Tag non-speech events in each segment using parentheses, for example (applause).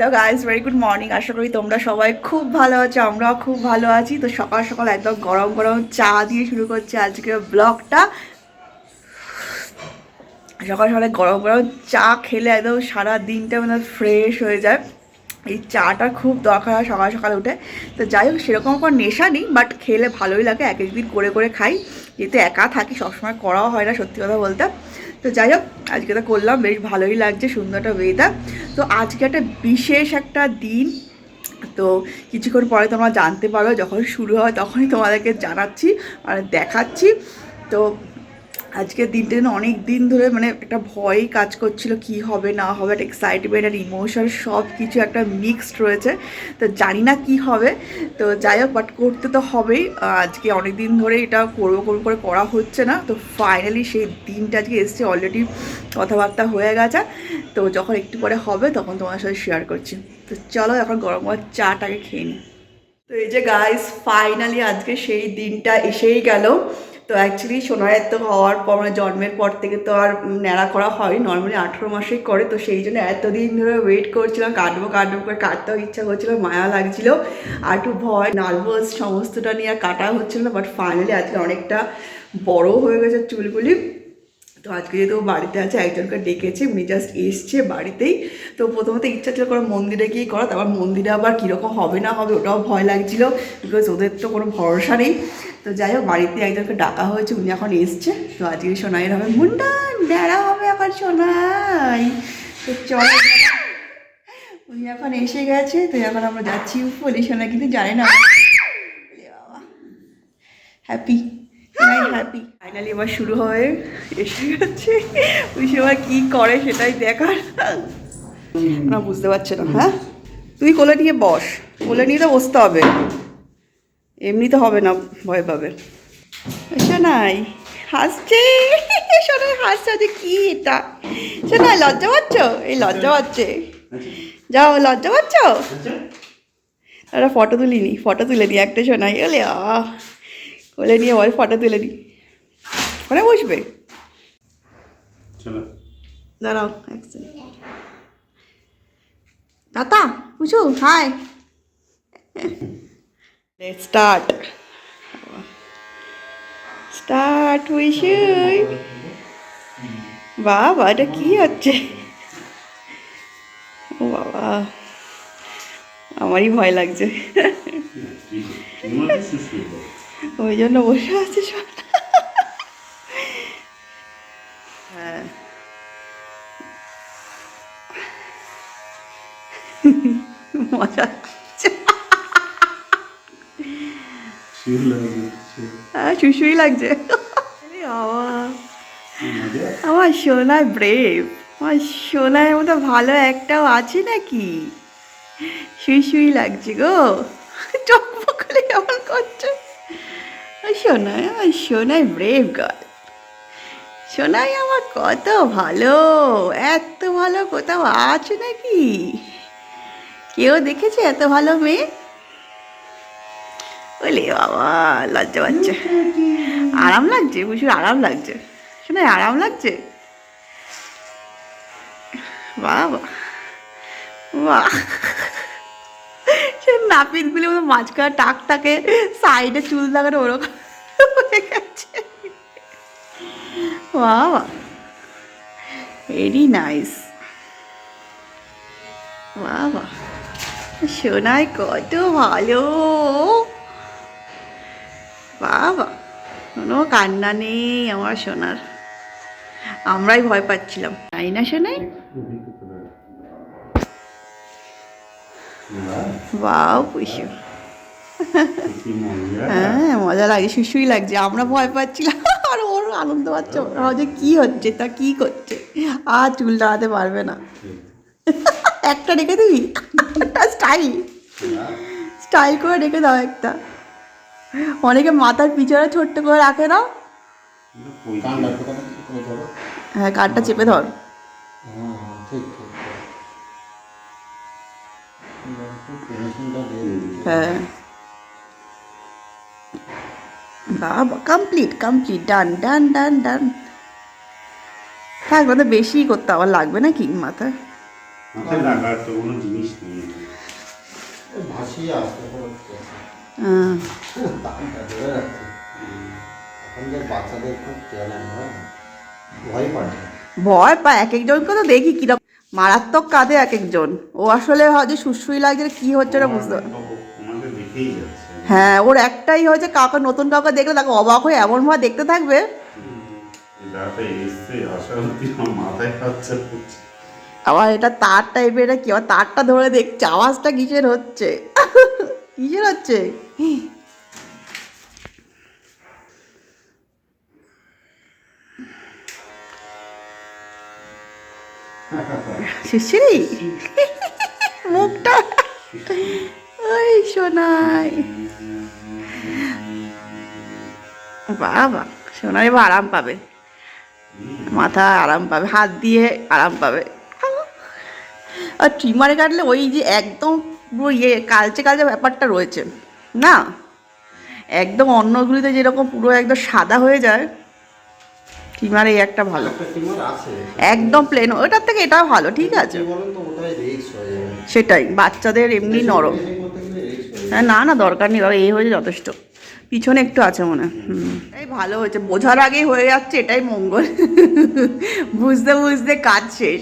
Hello guys very good morning আশা করি তোমরা সবাই খুব ভালো আছো, আমরাও খুব ভালো আছি। তো সকাল সকাল একদম গরম গরম চা দিয়ে শুরু করছি আজকে ব্লগটা। সকাল সকালে গরম গরম চা খেলে একদম সারা দিনটা মানে ফ্রেশ হয়ে যায়। এই চাটা খুব দরকার হয় সকাল সকাল উঠে। তো যাই হোক, সেরকম কোনো নেশা নেই বাট খেলে ভালোই লাগে। এক একদিন করে করে খাই। যেহেতু একা থাকি, সবসময় করাও হয় না, সত্যি কথা বলতে। তো যাই হোক, আজকে তো করলাম, বেশ ভালোই লাগছে সুন্দর একটা ওয়েদার তো আজকে একটা বিশেষ একটা দিন। তো কিছুক্ষণ পরে তোমরা জানতে পারো, যখন শুরু হয় তখনই তোমাদেরকে জানাচ্ছি মানে দেখাচ্ছি। তো আজকের দিনটা যেন অনেক দিন ধরে মানে একটা ভয়ই কাজ করছিল, কি হবে, না হবে, একটা এক্সাইটমেন্ট আর ইমোশন সব কিছু একটা মিক্সড রয়েছে। তো জানি না কি হবে। তো যাই হোক বাট করতে তো হবেই। আজকে অনেক দিন ধরে এটা করব করব, করে করা হচ্ছে না। তো ফাইনালি সেই দিনটা আজকে এসছে অলরেডি কথাবার্তা হয়ে গেছে। তো যখন একটু পরে হবে, তখন তোমার সাথে শেয়ার করছি। তো চলো এখন গরম গরম চাটাকে খেয়ে নিই তো এই যে গাইস ফাইনালি আজকে সেই দিনটা এসেই গেল। তো অ্যাকচুয়ালি সোনারের তো হওয়ার পর মানে জন্মের পর থেকে তো আর ন্যাড়া করা হয় নর্মালি আঠেরো মাসেই করে, তো সেই জন্য এতদিন ধরে ওয়েট করছিলাম কাটবো কাটবো করে কাটতেও ইচ্ছা করছিল, মায়া লাগছিল। আর একটু ভয় নার্ভাস সমস্তটা নিয়ে আর কাটা হচ্ছিল না বাট ফাইনালি আজকে অনেকটা বড় হয়ে গেছে চুলগুলি। তো আজকে যেহেতু বাড়িতে আছে, একজনকে ডেকেছে, উনি জাস্ট এসছে বাড়িতেই। তো প্রথমত ইচ্ছা ছিল কোনো মন্দিরে গিয়ে করা তারপর মন্দিরে আবার কীরকম হবে না হবে ওটাও ভয় লাগছিল বিকজ ওদের তো কোনো ভরসা নেই। তো যাই হোক বাড়িতে একজনকে ডাকা হয়েছে উনি এখন এসছে। তো আজকে সোনাইয়ের হবে মুন্ডান বেড়া হবে এখন সোনাই। তো চলো উনি এখন এসে গেছে তো এখন আমরা যাচ্ছি বলি সোনা কিন্তু জানে না। হ্যাপি হ্যাপি ফাইনালি এবার শুরু হয়ে এসে গেছে। ওই সময় কী করে সেটাই দেখার। না বুঝতে পারছে না হ্যাঁ? তুই কোলে নিয়ে বস কোলে নিয়ে তো বসতে হবে। এমনিতে হবে না ভয় পাবে। শোনাই হাসছে। শোনাই হাসছে যে কি এটা? শোনাই লজ্জা পাচ্ছ? এই লজ্জা পাচ্ছে। যাও লজ্জা পাচ্ছ? একটা ফটো তুলিনি ফটো তুলে নি একটা শোনাই এলে আহ। কোলে নিয়ে বল ফটো তুলে নি ওখানে বসবে দাঁড়াও এক দাদা Puchu hi let's start start উইশুই বাবা, এটা কি হচ্ছে? ও বাবা, আমারই ভয় লাগছে। ওই জন্য বসে আছে সব। হ্যাঁ। মজা হ্যাঁ শুশুই লাগছে। আমার সোনায় ব্রেভ আমার সোনার মতো ভালো একটাও আছে নাকি? শুই শুই লাগছে গো। চোখ পকলে কেমন করছে? আর সোনায় আমার সোনায় ব্রেভ গার্ল সোনাই আমার কত ভালো এত ভালো কোথাও আছে নাকি? কেউ দেখেছে এত ভালো মেয়ে? বলে বাবা, লজ্জা পাচ্ছে। আরাম লাগছে, প্রচুর আরাম লাগছে। শোনাই আরাম লাগছে। বাবা, বাহ। সে নাপিতগুলি মতো মাঝখানে টাকটাকে সাইডে চুল লাগানো ওরকম হয়ে গেছে। বাবা ভেরি নাইস বাবা সোনাই কত ভালো। বাবা কোনো কান্না নেই আমার সোনার। আমরাই ভয় পাচ্ছিলাম। তাই না সোনাই? বাও পুষু মজা হ্যাঁ মজা লাগে শুশুই লাগছে। আমরা ভয় পাচ্ছিলাম। আর ওর আনন্দ পাচ্ছে। ভাবছে কি হচ্ছে তা কি করছে? আর চুল দাঁড়াতে পারবে না। একটা রেখে দিবি? একটা স্টাইল স্টাইল করে রেখে দাও একটা। অনেকে মাথার পিছনে ছোট্ট করে রাখে না? হ্যাঁ কাঠটা চেপে ধর। হ্যাঁ বাবা কমপ্লিট কমপ্লিট ডান ডান ডান ডান থাক মানে বেশি করতে আবার লাগবে নাকি মাথায়? মাথায় লাগার তো কোনো জিনিস নেই। ভাসিয়ে আসতে যে হয় ভয় পায় এক একজনকে তো দেখি কীরকম। মারাত্মক কাঁদে এক একজন ও আসলে হয়তো সুশ্রুই লাগছে না কি হচ্ছে না বুঝতে হ্যাঁ ওর একটাই হয়েছে, কাউকে, নতুন কাউকে দেখলে তাকে অবাক হয়ে এমনভাবে দেখতে থাকবে। আবার এটা তার টাইপের এটা কি? আবার তারটা ধরে দেখছে, আওয়াজটা কিসের হচ্ছে? কিসের হচ্ছে? মুখটা? ওই শোনাই বাবা, সোনাই এবার আরাম পাবে। মাথা আরাম পাবে, হাত দিয়ে আরাম পাবে। আর ট্রিমারে কাটলে ওই যে একদম পুরো ইয়ে কালচে কালচে ব্যাপারটা রয়েছে। না একদম অন্যগুলিতে যেরকম পুরো একদম সাদা হয়ে যায় ট্রিমারে এই একটা ভালো। টিমার একদম প্লেন ওটার থেকে এটাও ভালো ঠিক আছে। হয়ে সেটাই বাচ্চাদের এমনি নরম। হয়ে না না দরকার নেই বাবা এই হয়েছে যথেষ্ট। পিছনে একটু আছে মনে হয়। হুম। এই ভালো হয়েছে বোঝার আগেই হয়ে যাচ্ছে এটাই মঙ্গল। (laughs) বুঝতে বুঝতে কাজ শেষ।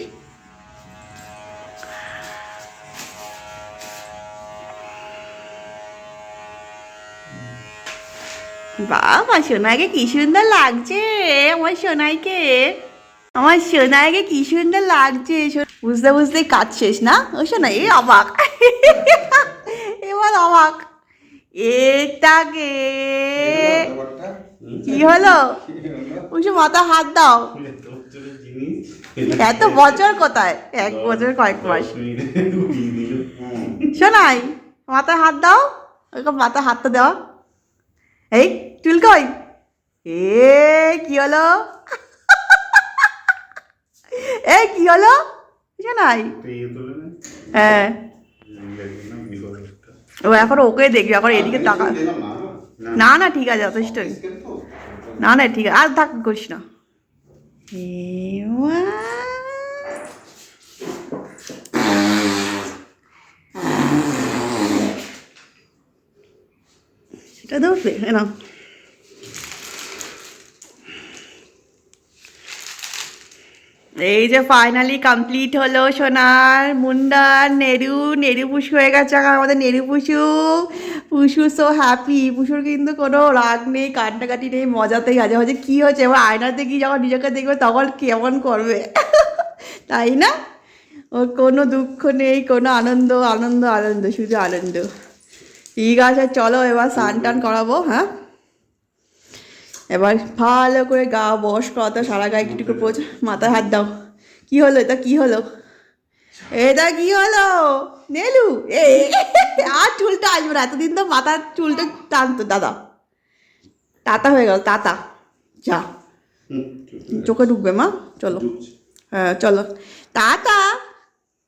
বাবা সোনাইকে কি সুন্দর লাগছে আমার সোনাইকে। আমার সোনাইকে কি সুন্দর লাগছে। বুঝতে বুঝতে কাজ শেষ না? ও সোনাই এই অবাক। এবার অবাক। এটাকে কি? হলো? উসে মাথা হাত দাও। এত বছর কোথায়? এক বছর কয়েক মাস। শোনাই মাথায় হাত দাও। ওরকম মাথায় হাতটা দেওয়া এই চুল কই? এ কি হলো? এ কি হলো? একটা ইয়ে? হ্যাঁ। ও এখন ওকে দেখবি এখন এদিকে না না। না ঠিক আছে যথেষ্টই না না ঠিক আছে আর থাক করিস না। এ সেটা ধরবে না এই যে ফাইনালি কমপ্লিট হলো সোনার, মুন্ডার, নেরু নেরু পুষু হয়ে গেছে আমাদের নেরু পুষু পুষু সো হ্যাপি পুষুর কিন্তু কোনো রাগ নেই, কান্নাকাটি নেই, মজাতেই আছে। হচ্ছে কী হচ্ছে? এবার আয়নাতে গিয়ে যখন নিজেকে দেখবে তখন কেমন করবে? (laughs) তাই না? ওর কোনো দুঃখ নেই, কোনো আনন্দ আনন্দ আনন্দ, শুধু আনন্দ। ঠিক আছে চলো এবার স্নান টান করাবো হ্যাঁ? এবার ভালো করে গা বস করাতে সারা গায়ে একটু করে পোছ মাথায় হাত দাও। কি হলো এটা? কি হলো? এটা কি হলো? নেলু? এ আর চুলটা আসবে না এতদিন তো মাথার চুলটা টানতো দাদা। তাতা হয়ে গেল তাতা। যা। চোখে ঢুকবে মা? চলো। হ্যাঁ চলো। তাতা!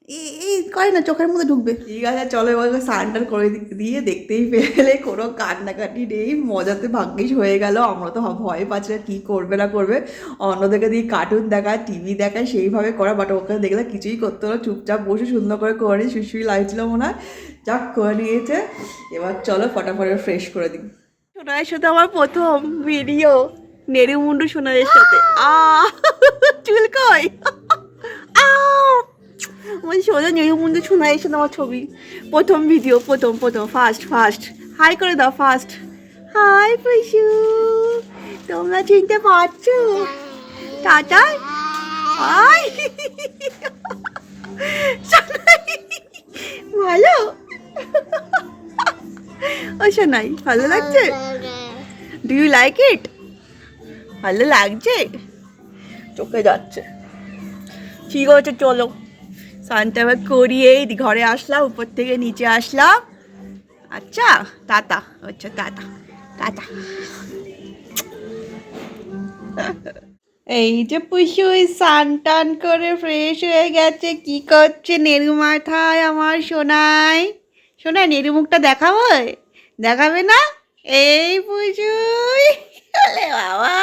এই এই করে না চোখের মধ্যে ঢুকবে। ঠিক আছে চলো এবার স্নান করে দিয়ে দেখতেই পেলে কোনো কান্নাকাটি নেই মজাতে ভাগ্যিস হয়ে গেল আমরা তো ভয় পাচ্ছি না কী করবে না করবে। অন্যদেরকে দিয়ে কার্টুন দেখায় টিভি দেখায় সেইভাবে করা বাট ওকে দেখলে কিছুই করতে হলো চুপচাপ বসে সুন্দর করে করে সুশুই লাগছিল মনে হয়। যাক করে নিয়েছে। এবার চলো ফটাফট ফ্রেশ করে দিই। সোনার সাথে আমার প্রথম ভিডিও নেড়ু মুন্ডু সোনারের সাথে। আ চুল কই? আ সোজা নেড়ু মুন্ডু সোনারের সাথে আমার ছবি। প্রথম ভিডিও প্রথম প্রথম ফার্স্ট ফার্স্ট হাই করে দাও ফার্স্ট হাই পশু তোমরা চিনতে পারছ? টাটা। হাই (laughs) ভালো? ও সোনাই, ভালো লাগছে? ডু ইউ লাইক ইট ভালো লাগছে? চোখে যাচ্ছে। ঠিক আছে, চলো। স্নানটা এবার করিয়ে ঘরে আসলাম, উপর থেকে নিচে আসলাম। আচ্ছা তাতা আচ্ছা টাটা টাটা। এই যে পুষু স্নান টান করে ফ্রেশ হয়ে গেছে, কি করছে নেরু মাথায় আমার সোনাই? সোনাই নেরু মুখটা দেখাবো দেখাবে না? এই পুষুই আরে বাবা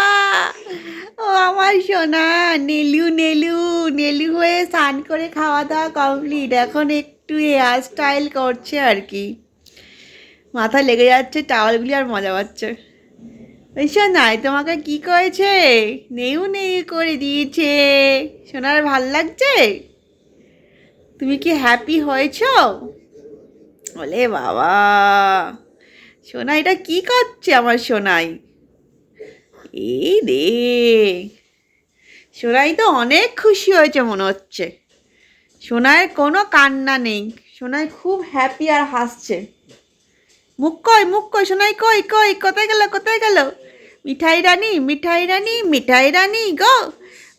ও আমার আমার সোনা, নেলু নেলু নেলু হয়ে স্নান করে খাওয়া দাওয়া কমপ্লিট এখন একটু হেয়ার স্টাইল করছে আর কি। মাথা লেগে যাচ্ছে টাওয়ালগুলি আর মজা পাচ্ছে। ওই সোনাই, তোমাকে কি করেছে নেউ নেউ করে দিয়েছে। সোনার ভালো লাগছে? তুমি কি হ্যাপি হয়েছো? বলে বাবা। সোনা এটা কি করছে আমার সোনাই? এই রে সোনাই তো অনেক খুশি হয়েছে মনে হচ্ছে। সোনায় কোনো কান্না নেই। সোনাই খুব হ্যাপি আর হাসছে। মুখ কই মুখ কই, সোনাই কই কই, কোথায় গেল কোথায় গেল? মিঠাই রানী মিঠাই রানী মিঠাই রানী গো।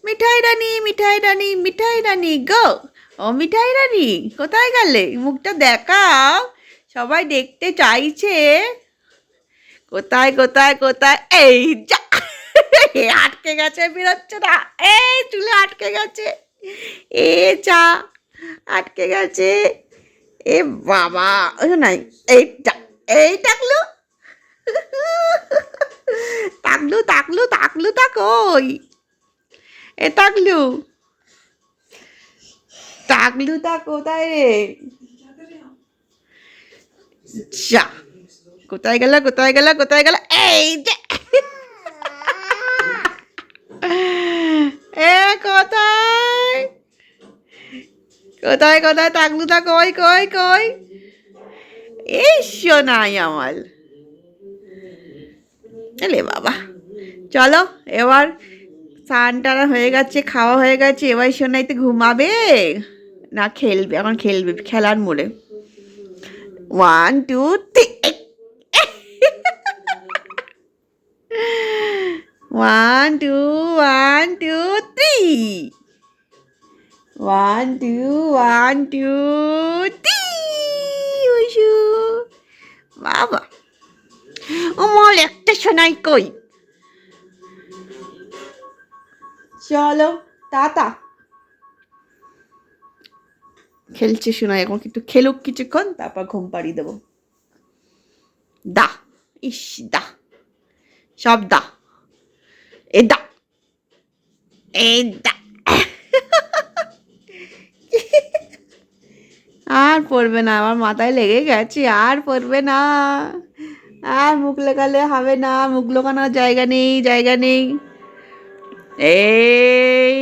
মিঠাই রানী মিঠাই রানী মিঠাই রানী গো। ও মিঠাই রানী, কোথায় গেলে? মুখটা দেখাও। সবাই দেখতে চাইছে। কোথায় কোথায় কোথায়? এই যা। আটকে গেছে, বেরোচ্ছে না। এই চুলে আটকে গেছে। এ চা আটকে গেছে। এ বাবা, ওই নাই এই যা- এই টাকলু। টাকলু টাকলু টাকলু তা কই? এ টাকলু। টাকলু তা কোথায় রে? যা, কোথায় গেল কোথায় গেল কোথায় গেল এই যে এ কোথায় কোথায় কোথায়? টাকলু তা কই কই কই? এই শোনাই আমার এলে বাবা। চলো, এবার স্নান টানা হয়ে গেছে, খাওয়া হয়ে গেছে, এবার সোনাই তো ঘুমাবে। না, খেলবে, এখন খেলবে, খেলার মোড়ে। One two three one two one two three one two one two three বাবা আমার একটা সোনাই কই? চলো, টাটা। খেলছে শোনাই এখন একটু খেলুক কিছুক্ষণ, তারপর ঘুম পাড়িয়ে দেবো। দা, ইস, দা। সব দা। এ দা। এই দা। আর পড়বে না, আমার মাথায় লেগে গেছে, আর পড়বে না। আর মুখ লেগালে হবে না, মুখ লোকানোর জায়গা নেই জায়গা নেই। এই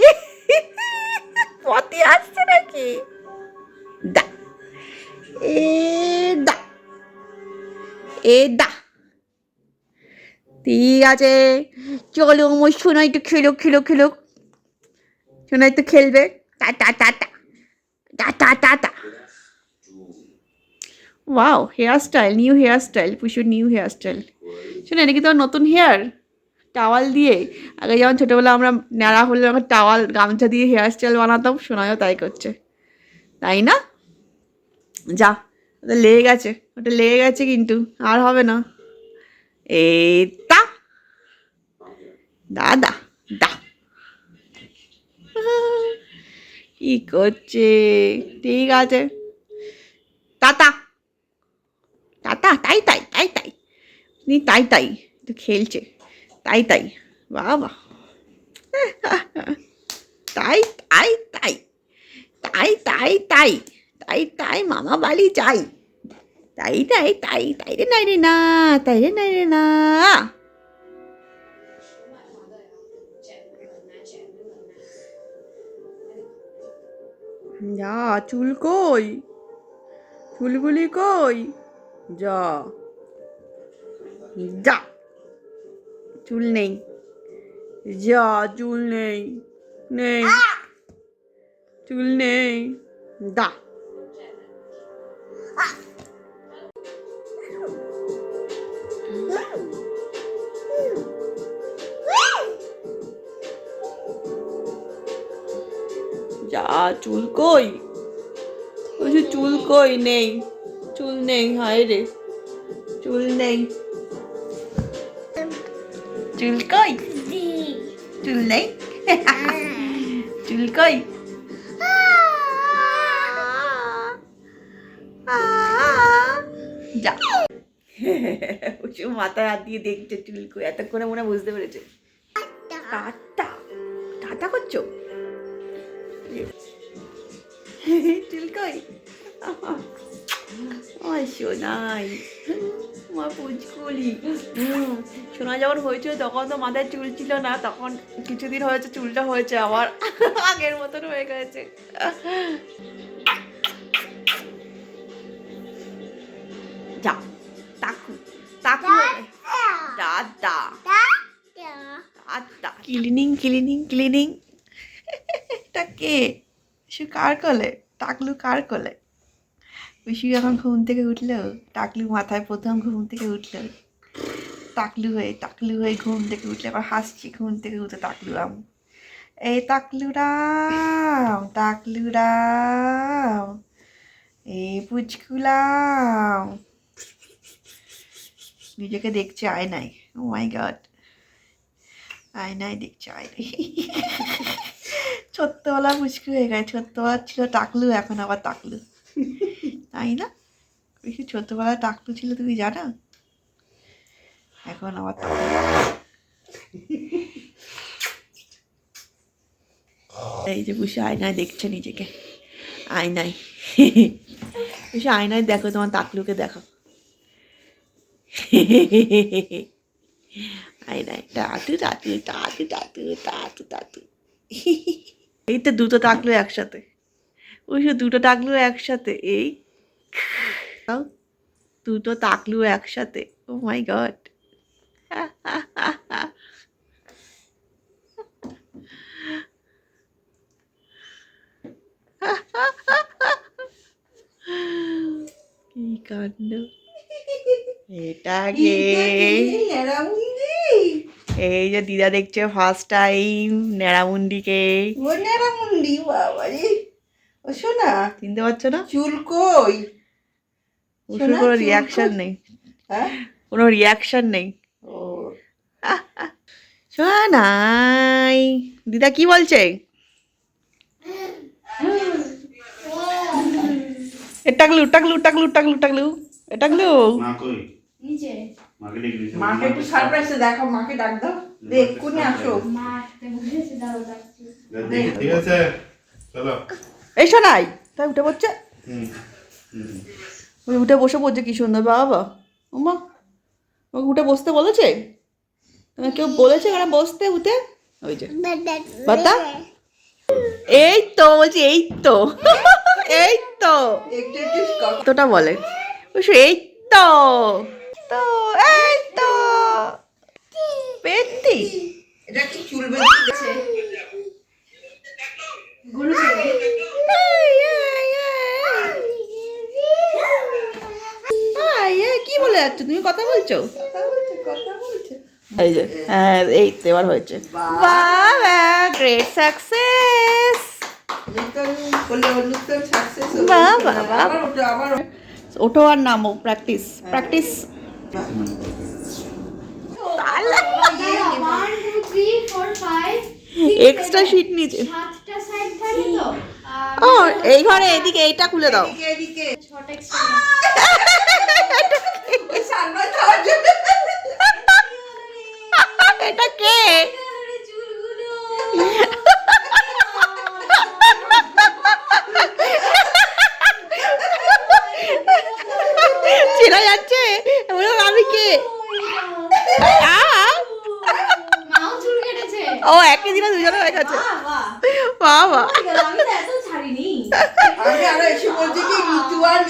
(laughs) পথে আসছে নাকি? দা, এ দা এ দা। ঠিক আছে, চলো আমার সোনাই তো খেলো খেলো খেলো সোনাই তো খেলবে। টা টা টা টা। টা টা টা টা wow hair style new hair style পুষুর new hair style শোনো, এটা কি তোমার নতুন হেয়ার টাওয়াল দিয়ে। আগে যেমন ছোটোবেলা আমরা ন্যাড়া হলে যখন টাওয়াল গামছা দিয়ে হেয়ার স্টাইল বানাতাম শোনায়ও তাই করছে। তাই না? যা, ওটা লেগে গেছে, ওটা লেগে গেছে কিন্তু, আর হবে না। এই তা। দাদা দা কি করছে? ঠিক আছে। টাটা। টাটা, তাই তাই তাই তাই। নি তাই তাই, তো খেলছে। তাই তাই, বাবা। (laughs) তাই তাই তাই। তাই তাই তাই। তাই তাই, মামা বালি যাই তাই তাই তাই তাই রে, নাই রে, না। তাই রে, নাই রে, না। যা চুল কই? চুলগুলি কই? যা। যা। চুল নেই। যা চুল নেই। নেই। চুল নেই। দা। যা চুল কই? বলছি চুল কই নেই চুল নেই হায় রে চুল নেই। চুল কই? চুল নেই? (laughs) চুল কই? যা। উঁচু মাথায় হাত দিয়ে দেখছে চুল কই এতক্ষণে মনে বুঝতে পেরেছে। টাটা টাটা করছ? চুলকই আমার সোনাই আমার পুচকুলি সোনা যখন হয়েছিল তখন তো মাথায় চুল ছিল না তখন কিছুদিন হয়েছে চুলটা হয়েছে আবার আগের মতন হয়ে গেছে। যা তাকু তাকু। দাদা। দাদা। Cleaning cleaning cleaning. এটা কে? সে কার কলে? টাকলু কার কলে? পিসু এখন ঘুম থেকে উঠল, টাকলু মাথায় প্রথম ঘুম থেকে উঠল। টাকলু হয়ে টাকলু হয়ে ঘুম থেকে উঠলে আবার হাসছি ঘুম থেকে উঠে টাকলু আম এই টাকলু রাম, টাকলু এই পুচকুলাম নিজেকে দেখছে আয়নায়। ও মাই গড আয়নায় দেখছে আয়নায়। (laughs) ছোট্টবেলা মুশকি হয়ে গেছে ছোট্টবেলা ছিল টাকলু এখন আবার টাকলু। (laughs) তাই না? বেশি ছোট্টবেলা টাকলু ছিল তুমি জানো? এখন আবার টাকলু। (laughs) এই যে বুসে আয়নায় দেখছে নিজেকে। আয়নায়। (laughs) বুসে আয়নায় দেখো তোমার টাকলুকে দেখো। আয়নায় tattoo tattoo tattoo tattoo tattoo tattoo. এই তো দুটো টাকলো একসাথে। ওই সে দুটো টাকলো একসাথে, এই দুটো তাকলু একসাথে ও মাই গড কি কাণ্ড। এটা কে? এই যে দিদা দেখছে ফার্স্ট টাইম ন্যাড়ামুন্ডিকে। ও নেড়ামুন্ডি বাবা রে। ও শোনা চিনতে পারছ না? চুল কই? ওষুধ কোনো রিয়াকশন নেই। হ্যাঁ? কোনো রিয়াকশন নেই। ও। শোনাই দিদা কি বলছে? টাকলু টাকলু টাকলু টাকলু টাকলু। টাকলু। মা কই? মাকে ডেকে দিয়েছে। মাকে একটু সারপ্রাইজে দেখো মাকে ডাক দাও। দে এক্ষুনি আসো? ঠিক আছে চলো। এই শোনাই তাই উঠে পড়ছে? ওই উঠে বসে পড়ছে কি সুন্দর বাবা ওমা ওকে উঠে বসতে বলেছে? তোমাকে কেউ বলেছে ওরা বসতে উঠে? ওই যে। বাতা এই তো বলছি এই তো। এই তো। কতটা বলে। এই তো। তো এই তো। পেত্তি এটা কি চুল বেঁধে আয়, আয়, কি বলে যাচ্ছ? তুমি কথা বলছো? এই যে হ্যাঁ এই তো এবার হয়েছে। গ্রেট সাকসেস ওঠো আর নামো প্র্যাকটিস প্র্যাকটিস এক্সট্রা শিট নিচে। সাতটা সাইড থাকে তো আর ও এই ঘরে এদিকে এইটা খুলে দাও। এটা কে? চেনা যাচ্ছে। কে আ! মাও চুল কেটেছে। ও একই দিনে দুজনে হয়ে গেছে। বাহ বাহ। বাবা আমি তো এত ছাড়িনি। আমি আরও এসে বলছি কি নিতু আর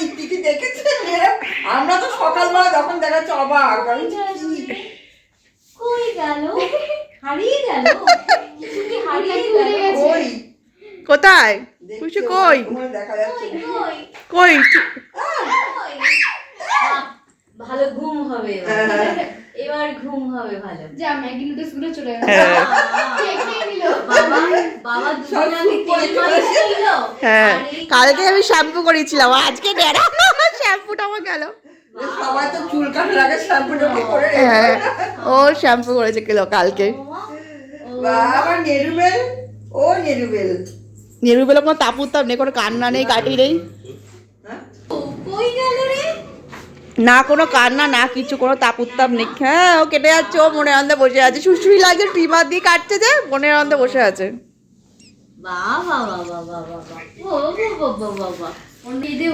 আমরা তো সকালবেলা যখন দেখাচ্ছে অবাক আমি কই গেল? হারিয়ে গেল? হারিয়ে গেল? ওই কোথায়? কই? তোমার দেখা যাচ্ছে। না। কই? ভালো ঘুম হবে এবার। এবার ঘুম হবে ভালো। যা ম্যাগি নুডলসগুলো চলে গেল। হ্যাঁ। হ্যাঁ। কালকে আমি শ্যাম্পু করেছিলাম। আজকে ডেরা শ্যাম্পুটা আমার গেল। সবাই তো চুল কাটার আগে শ্যাম্পু টাম্পু করে হ্যাঁ। ও শ্যাম্পু করেছে কিলো কালকে। বাবা নেরুবেল? ও নেরুবেল। নিরুবেলা কোনো তাপুর তাপ নেই কোনো কান্না নেই কাটি নেই। হ্যাঁ? কই গেল রে? না কোনো কান্না না কিছু কোনো তাপ উত্তাপ নেই। হ্যাঁ ও কেটে যাচ্ছে ও মনের আনন্দে বসে আছে। সুশ্রী লাগছে ট্রিমার দিয়ে কাটছে যে মনের আনন্দে বসে আছে।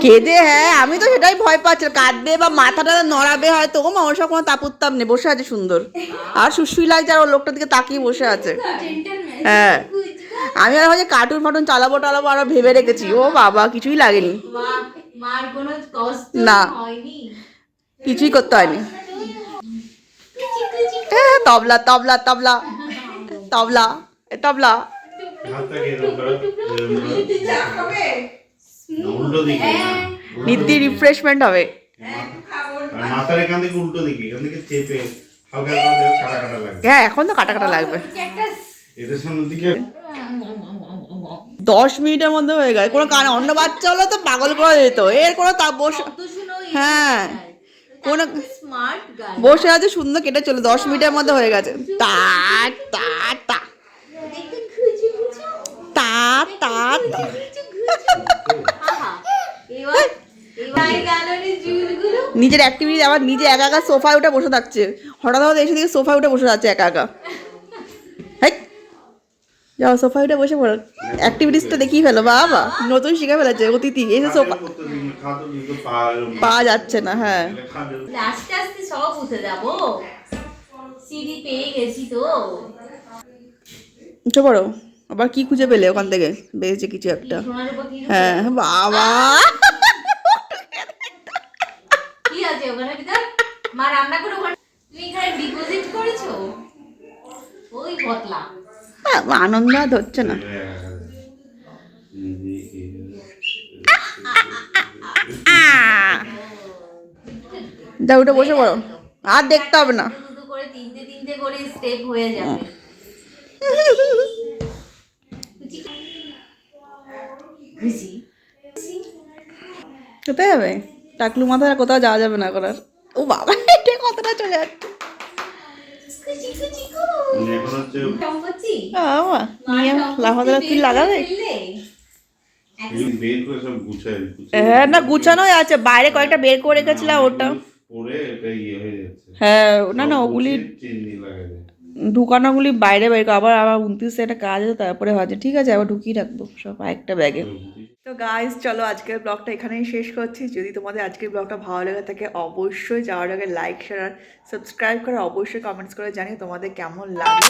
কেঁদে হ্যাঁ আমি তো সেটাই ভয় পাচ্ছি কাঁদবে বা মাথাটা নড়াবে হয়তো ও মানুষের কোনো তাপ উত্তাপ নেই। বসে আছে সুন্দর। আর সুশ্রী লাগছে আর ও লোকটার দিকে তাকিয়ে বসে আছে। হ্যাঁ। আমি আর ভাবছি কার্টুন ফাটুন চালাবো টালাবো আরও ভেবে রেখেছি। ও বাবা কিছুই লাগেনি। মা না। কিছুই করতে হয়নি। হ্যাঁ তবলা তবলা তবলা তবলা তবলা। নিত্যি। রিফ্রেশমেন্ট হবে। হ্যাঁ এখন তো কাটা কাটা লাগবে। দশ মিনিটের মধ্যে হয়ে গেছে কোনো কারণে অন্য বাচ্চা হলে তো পাগল করে যেত এর কোনো তা বসে হ্যাঁ। কোনো বসে আছে সুন্দর কেটে চলে দশ মিনিটের মধ্যে হয়ে গেছে। তা নিজের অ্যাক্টিভিটি আবার নিজে একা একা সোফায় উঠে বসে থাকছে। হঠাৎ হঠাৎ এসে দিকে সোফায় উঠে বসে থাকছে একা একা। যাও সোফায় উঠে বসে পড়ো। অ্যাক্টিভিটিসটা দেখিয়ে ফেলো বাবা। নতুন শিখে ফেলেছে অতিথি এসে সোফা পাওয়া যাচ্ছে না হ্যাঁ। আস্তে আস্তে সব উঠে যাব। সিঁড়ি পেয়ে গেছি তো। উঠে পড়ো। আবার কি খুঁজে পেলে ওখান থেকে? বেরিয়েছে কিছু একটা। হ্যাঁ বাবা। কি আছে ওখানে মা রান্না করে তুমি এখানে ডিপোজিট করেছ? ওই আনন্দ আর ধরছে না! যাও উঠে বসে পড়ো। আর দেখতে হবে না। কোথায় যাবে? টাকলু মাথায় কোথাও যাওয়া যাবে না করার। ও বাবা, এটা কতটা চলে যাচ্ছে হ্যাঁ না গুছানোই আছে। বাইরে কয়েকটা বের করে রেখেছিলাম ওটা। ইয়ে হয়ে হ্যাঁ না না ওগুলি ঢুকানোগুলি বাইরে আবার আবার উনত্রিশে একটা কাজ আছে তারপরে হচ্ছে ঠিক আছে আবার ঢুকিয়ে রাখব সব একটা ব্যাগে তো গাইজ চলো আজকের ব্লগটা এখানেই শেষ করছি। যদি তোমাদের আজকের ব্লগটা ভালো লেগে থাকে, অবশ্যই যাওয়ার আগে লাইক শেয়ার সাবস্ক্রাইব করে অবশ্যই কমেন্টস করে জানিয়ে তোমাদের কেমন লাগল।